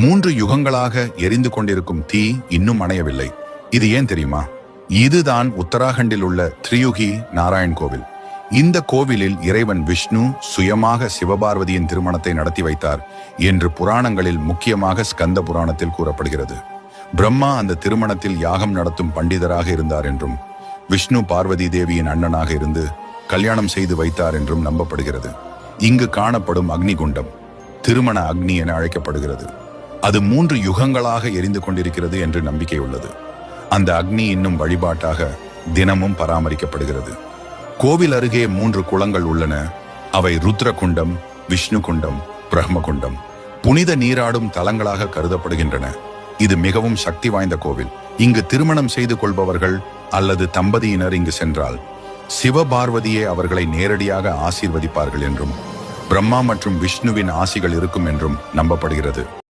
மூன்று யுகங்களாக எரிந்து கொண்டிருக்கும் தீ இன்னும் அணையவில்லை. இது ஏன் தெரியுமா? இதுதான் உத்தராகண்டில் உள்ள திரியுகி நாராயண் கோவில். இந்த கோவிலில் இறைவன் விஷ்ணு சுயமாக சிவபார்வதியின் திருமணத்தை நடத்தி வைத்தார் என்று புராணங்களில் முக்கியமாக ஸ்கந்த புராணத்தில் கூறப்படுகிறது. பிரம்மா அந்த திருமணத்தில் யாகம் நடத்தும் பண்டிதராக இருந்தார் என்றும் விஷ்ணு பார்வதி தேவியின் அண்ணனாக இருந்து கல்யாணம் செய்து வைத்தார் என்றும் நம்பப்படுகிறது. இங்கு காணப்படும் அக்னிகுண்டம் திருமண அக்னி என அழைக்கப்படுகிறது. அது மூன்று யுகங்களாக எரிந்து கொண்டிருக்கிறது என்று நம்பிக்கை உள்ளது அந்த அக்னி இன்னும் வழிபாட்டாக தினமும் பராமரிக்கப்படுகிறது. கோவில் அருகே மூன்று குளங்கள் உள்ளன. அவை ருத்ரகுண்டம் விஷ்ணு குண்டம் பிரம்மகுண்டம். புனித நீராடும் தலங்களாக கருதப்படுகின்றன. இது மிகவும் சக்தி வாய்ந்த கோவில். இங்கு திருமணம் செய்து கொள்பவர்கள் அல்லது தம்பதியினர் இங்கு சென்றால் சிவபார்வதியே அவர்களை நேரடியாக ஆசீர்வதிப்பார்கள் என்றும் பிரம்மா மற்றும் விஷ்ணுவின் ஆசிகள் இருக்கும் என்றும் நம்பப்படுகிறது.